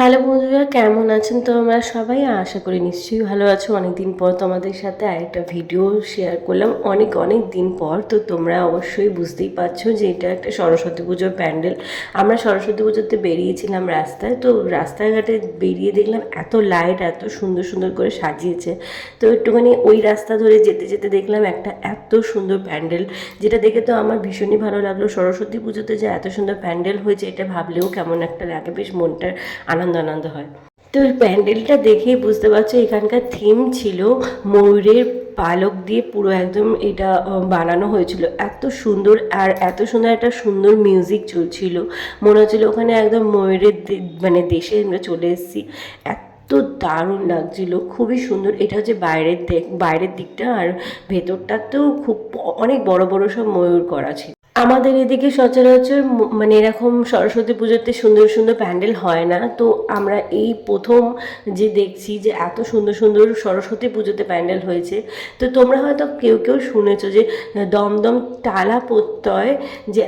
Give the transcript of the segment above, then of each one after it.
Hello বন্ধুরা, কেমন আছেন তো আমরা সবাই? আশা করি নিশ্চয়ই ভালো আছো। অনেকদিন পর তোমাদের সাথে আরেকটা ভিডিও শেয়ার করলাম। অনেক অনেক দিন পর, তো তোমরা অবশ্যই বুঝতেই পারছ যে এটা একটা সরস্বতী পুজোর প্যান্ডেল। আমরা সরস্বতী পুজোতে বেরিয়েছিলাম রাস্তায়, তো রাস্তাঘাটে বেরিয়ে দেখলাম এত লাইট এত সুন্দর সুন্দর করে সাজিয়েছে। তো একটুখানি ওই রাস্তা ধরে যেতে যেতে দেখলাম একটা এত সুন্দর প্যান্ডেল, যেটা দেখে তো আমার ভীষণই ভালো লাগল। সরস্বতী পুজোতে যে এত সুন্দর প্যান্ডেল হয়েছে, এটা ভাবলেও কেমন একটা লাগে। বেশ মনটার আনন্দ আনন্দ হয়। তো প্যান্ডেলটা দেখেই বুঝতে পারছ, এখানকার থিম ছিল ময়ূরের পালক দিয়ে পুরো একদম এটা বানানো হয়েছিল। এত সুন্দর আর এত সুন্দর একটা সুন্দর মিউজিক চলছিল। মনে হচ্ছিল ওখানে একদম ময়ূরের মানে দেশে আমরা চলে এসেছি। এত দারুণ লাগছিল, খুবই সুন্দর। এটা হচ্ছে বাইরের দিক বাইরের দিকটা আর ভেতরটাতেও খুব অনেক বড় বড় সব ময়ূর করা ছিল। আমাদের এদিকে সচরাচর মানে এরকম সরস্বতী পুজোতে সুন্দর সুন্দর প্যান্ডেল হয় না। তো আমরা এই প্রথম যে দেখছি যে এত সুন্দর সুন্দর সরস্বতী পুজোতে প্যান্ডেল হয়েছে, তো তোমরা হয়তো কেউ কেউ শুনেছো যে দমদম টালা প্রত্যয় যে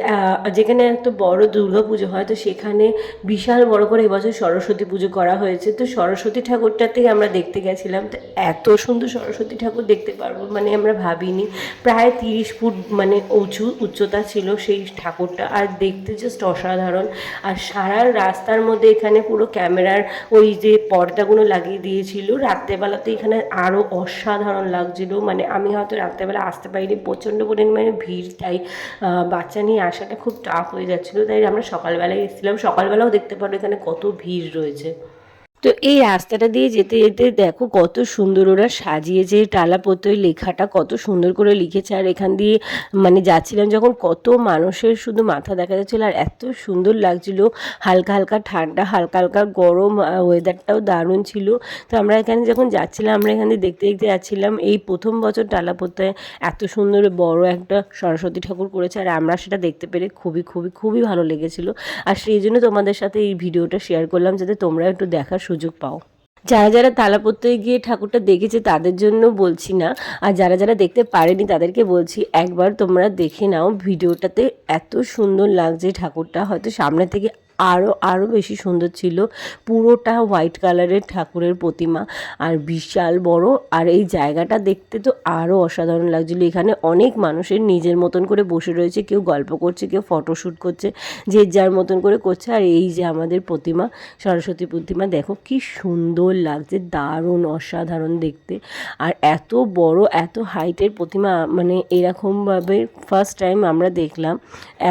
যেখানে একটা বড় দুর্গা পুজো হয়, তো সেখানে বিশাল বড় করে এবছর সরস্বতী পুজো করা হয়েছে। তো সরস্বতী ঠাকুরটাতেই আমরা দেখতে গেছিলাম, তো এত সুন্দর সরস্বতী ঠাকুর দেখতে পারব মানে আমরা ভাবিনি। প্রায় তিরিশ ফুট মানে উঁচু উচ্চতা ছিল। সেই ঠাকুরটা। আর দেখতে জাস্ট অসাধারণ। আর সারা রাস্তার মধ্যে এখানে পুরো ক্যামেরার ওই যে পর্দাগুলো লাগিয়ে দিয়েছিল, রাত্রেবেলাতে এখানে আরও অসাধারণ লাগছিল। মানে আমি হয়তো রাত্রেবেলা আসতে পারিনি, প্রচণ্ড পরিমাণে ভিড়, তাই বাচ্চা নিয়ে আসাটা খুব টাফ হয়ে যাচ্ছিল। তাই আমরা সকালবেলায় এসেছিলাম। সকালবেলাও দেখতে পারো এখানে কত ভিড় রয়েছে। তো এই রাস্তাটা দিয়ে যেতে যেতে দেখো কত সুন্দর ওরা সাজিয়েছে টালাপত্রই লেখাটা কত সুন্দর করে লিখেছে। আর এখান দিয়ে মানে যাচ্ছিলাম যখন কত মানুষের শুধু মাথা দেখা যাচ্ছিল আর এত সুন্দর লাগছিল। হালকা হালকা ঠান্ডা, হালকা হালকা গরম ওয়েদারটাও দারুণ ছিল। তো আমরা এখানে যখন যাচ্ছিলাম, আমরা এখানে দেখতে দেখতে যাচ্ছিলাম, এই প্রথম বছর টালাপত্রায় এত সুন্দর বড় একটা সরস্বতী ঠাকুর করেছে। আর আমরা সেটা দেখতে পেরে খুবই খুবই খুবই ভালো লেগেছিল। আর সেই জন্য তোমাদের সাথে এই ভিডিওটা শেয়ার করলাম, যাতে তোমরা একটু দেখার সুযোগ পাও। যারা যারা তালাপত্রে গিয়ে ঠাকুরটা দেখেছে তাদের জন্য বলছি না। আর যারা যারা দেখতে পারেনি তাদেরকে বলছি, একবার তোমরা দেখে নাও ভিডিওটাতে এত সুন্দর লাগছে ঠাকুরটা। হয়তো সামনে থেকে আরও আরও বেশি সুন্দর ছিল পুরোটা হোয়াইট কালারের ঠাকুরের প্রতিমা। আর বিশাল বড়, আর এই জায়গাটা দেখতে তো আরও অসাধারণ লাগছিল। এখানে অনেক মানুষের নিজের মতন করে বসে রয়েছে, কেউ গল্প করছে, কেউ ফটোশ্যুট করছে, যে যার মতন করে করছে। আর এই যে আমাদের প্রতিমা, সরস্বতী প্রতিমা, দেখো কি সুন্দর লাগছে, দারুণ, অসাধারণ দেখতে। আর এত বড়, এত হাইটের প্রতিমা মানে এরকমভাবে ফার্স্ট টাইম আমরা দেখলাম,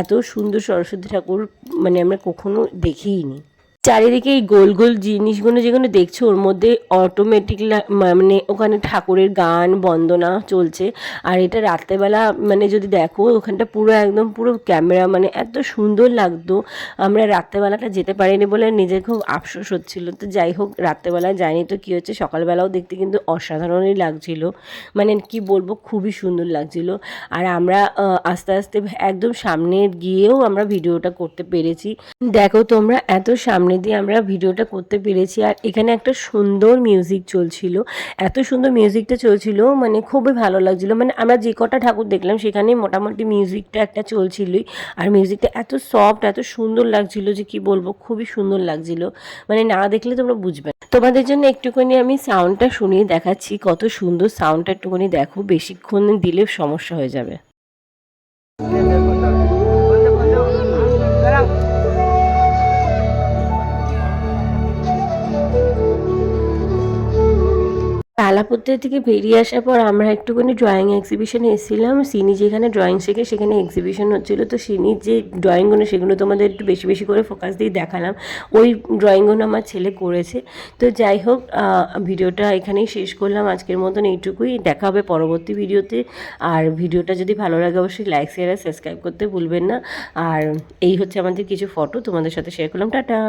এত সুন্দর সরস্বতী ঠাকুর মানে আমরা কখনো দেখিইনি। চারিদিকে এই গোল গোল জিনিসগুলো যেগুলো দেখছ, ওর মধ্যে অটোমেটিক মানে ওখানে ঠাকুরের গান, বন্দনা চলছে। আর এটা রাত্রেবেলা মানে যদি দেখো, ওখানটা পুরো একদম পুরো ক্যামেরা মানে এত সুন্দর লাগতো। আমরা রাত্রেবেলাটা যেতে পারিনি বলে নিজের খুব আফসোস হচ্ছিল। তো যাই হোক, রাত্রেবেলা যাইনি তো কী হচ্ছে, সকালবেলাও দেখতে কিন্তু অসাধারণই লাগছিল। মানে কি বলব, খুবই সুন্দর লাগছিল। আর আমরা আস্তে আস্তে একদম সামনে গিয়েও আমরা ভিডিওটা করতে পেরেছি। দেখো তোমরা, এত সামনে দিয়ে আমরা ভিডিওটা করতে পেরেছি। আর এখানে একটা সুন্দর মিউজিক চলছিল। এত সুন্দর মিউজিকটা চলছিল মানে খুবই ভালো লাগছিল। মানে আমরা যে কটা ঠাকুর দেখলাম সেখানে মোটামুটি মিউজিকটা একটা চলছিলই। আর মিউজিকটা এত সফট এত সুন্দর লাগছিল যে কি বলব, খুবই সুন্দর লাগছিল। মানে না দেখলে তোমরা বুঝবে। তোমাদের জন্য একটুখানি আমি সাউন্ডটা শুনিয়ে দেখাচ্ছি। কত সুন্দর সাউন্ডটা একটুখানি দেখো, বেশিক্ষণ দিলে সমস্যা হয়ে যাবে। তালাপত্র থেকে বেরিয়ে আসার পর আমরা একটুখানি ড্রয়িং এক্সিবিশনে এসেছিলাম। সিনি যেখানে ড্রয়িং শেখে, সেখানে এক্সিবিশন হচ্ছিল। তো সিনির যে ড্রয়িংগুলো সেগুলো তোমাদের একটু বেশি বেশি করে ফোকাস দিয়ে দেখালাম। ওই ড্রয়িংগুলো আমার ছেলে করেছে। তো যাই হোক ভিডিওটা এখানেই শেষ করলাম। আজকের মতন এইটুকুই। দেখা হবে পরবর্তী ভিডিওতে। আর ভিডিওটা যদি ভালো লাগে, অবশ্যই লাইক শেয়ার আর সাবস্ক্রাইব করতে ভুলবেন না। আর এই হচ্ছে আমাদের কিছু ফটো তোমাদের সাথে শেয়ার করলাম। টাটা!